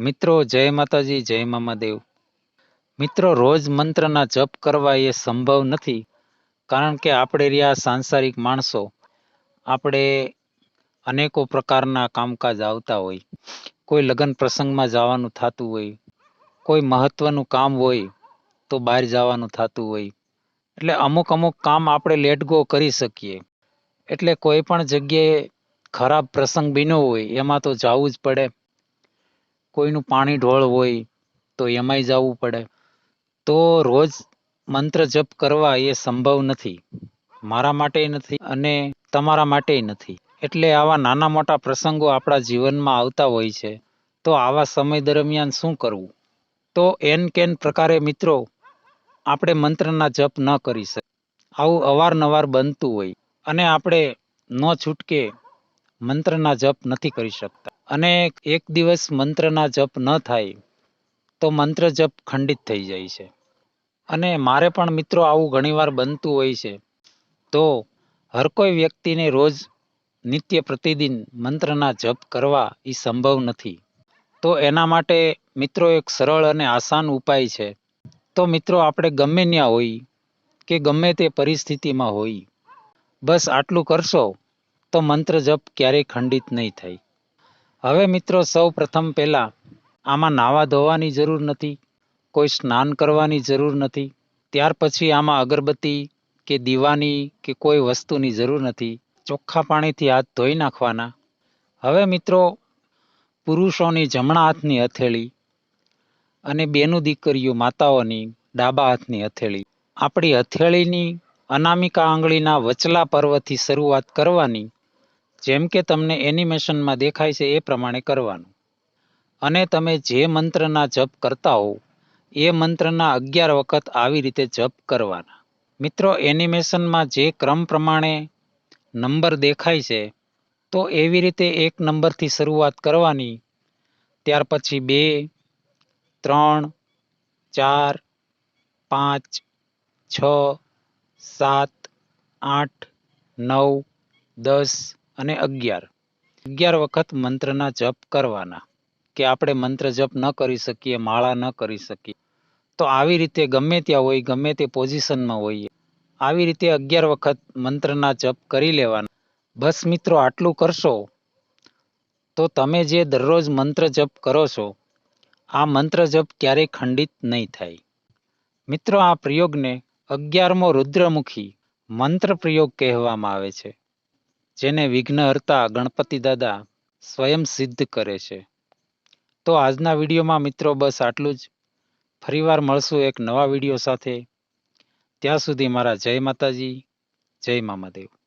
મિત્રો, જય માતાજી, જય મામાદેવ મિત્રો, રોજ મંત્રના જપ કરવા એ સંભવ નથી, કારણ કે આપણે રહ્યા સાંસારિક માણસો. આપણે અનેકો પ્રકારના કામકાજ આવતા હોય. કોઈ લગ્ન પ્રસંગમાં જવાનું થતું હોય, કોઈ મહત્વનું કામ હોય, તો બહાર જવાનું થતું હોય. એટલે અમુક અમુક કામ આપણે લેટ ગો કરી શકીએ. એટલે કોઈ પણ જગ્યાએ ખરાબ પ્રસંગ બન્યો હોય, એમાં તો જવું જ પડે. કોઈનું પાણી ઢોળ હોય તો એમાંય જવું પડે. તો રોજ મંત્ર જપ કરવા એ સંભવ નથી. મારા માટે નથી અને તમારા માટે નથી. એટલે આવા નાના મોટા પ્રસંગો આપણા જીવનમાં આવતા હોય છે. તો આવા સમય દરમિયાન શું કરવું? તો એન કેન પ્રકારે મિત્રો, આપણે મંત્રના જપ ન કરી શકીએ. આવું અવારનવાર બનતું હોય અને આપણે ન છૂટકે મંત્રના જપ નથી કરી શકતા. અને એક દિવસ મંત્રના જપ ન થાય, તો મંત્ર જપ ખંડિત થઈ જાય છે. અને મારે પણ મિત્રો આવું ઘણીવાર બનતું હોય છે, તો હર કોઈ વ્યક્તિને રોજ નિત્ય પ્રતિદિન મંત્રના જપ કરવા એ સંભવ નથી. તો એના માટે મિત્રો એક સરળ અને આસાન ઉપાય છે. તો મિત્રો આપણે ગમે ત્યાં હોય કે ગમે તે પરિસ્થિતિમાં હોય, બસ આટલું કરશો, તો મંત્ર જપ ક્યારેય ખંડિત નહીં થાય. હવે મિત્રો સૌ પ્રથમ પહેલાં આમાં નાવા ધોવાની જરૂર નથી, કોઈ સ્નાન કરવાની જરૂર નથી, ત્યાર પછી આમાં અગરબત્તી કે દીવાની કે કોઈ વસ્તુની જરૂર નથી, ચોખ્ખા પાણીથી હાથ ધોઈ નાખવાના. હવે મિત્રો પુરુષોની જમણા હાથની હથેળી અને બેનું દીકરીઓ માતાઓની ડાબા હાથની હથેળી. આપણી હથેળીની અનામિકા આંગળીના વચલા પર્વથી શરૂઆત કરવાની જેમ કે તમને એનિમેશનમાં દેખાય છે એ પ્રમાણે કરવાનું. અને તમે જે મંત્રના જપ કરતા હો એ મંત્રના અગિયાર વખત આવી રીતે જપ કરવાના. મિત્રો એનિમેશનમાં જે ક્રમ પ્રમાણે નંબર દેખાય છે, તો એવી રીતે એક નંબરથી શરૂઆત કરવાની. ત્યાર પછી બે, ત્રણ, ચાર, પાંચ, છ, સાત, આઠ, નવ, દસ અને અગિયાર. અગિયાર વખત મંત્રના જપ કરવાના, કે આપણે મંત્ર જપ ન કરી શકીએ, માળા ન કરી શકીએ. તો આવી રીતે ગમે ત્યાં હોય, ગમે તે પોઝિશનમાં હોઈએ, આવી રીતે અગિયાર વખત મંત્રના જપ કરી લેવાના. બસ મિત્રો, આટલું કરશો તો તમે જે દરરોજ મંત્ર જપ કરો છો, આ મંત્ર જપ ક્યારેય ખંડિત નહીં થાય. મિત્રો, આ પ્રયોગને અગિયારમો રુદ્રમુખી મંત્ર પ્રયોગ કહેવામાં આવે છે. જેને વિઘ્નહર્તા ગણપતિ દાદા સ્વયં સિદ્ધ કરે છે. તો આજના વિડીયોમાં મિત્રો બસ આટલું જ. ફરીવાર મળશું એક નવા વીડિયો સાથે. ત્યાં સુધી મારા જય માતાજી, જય મામાદેવ.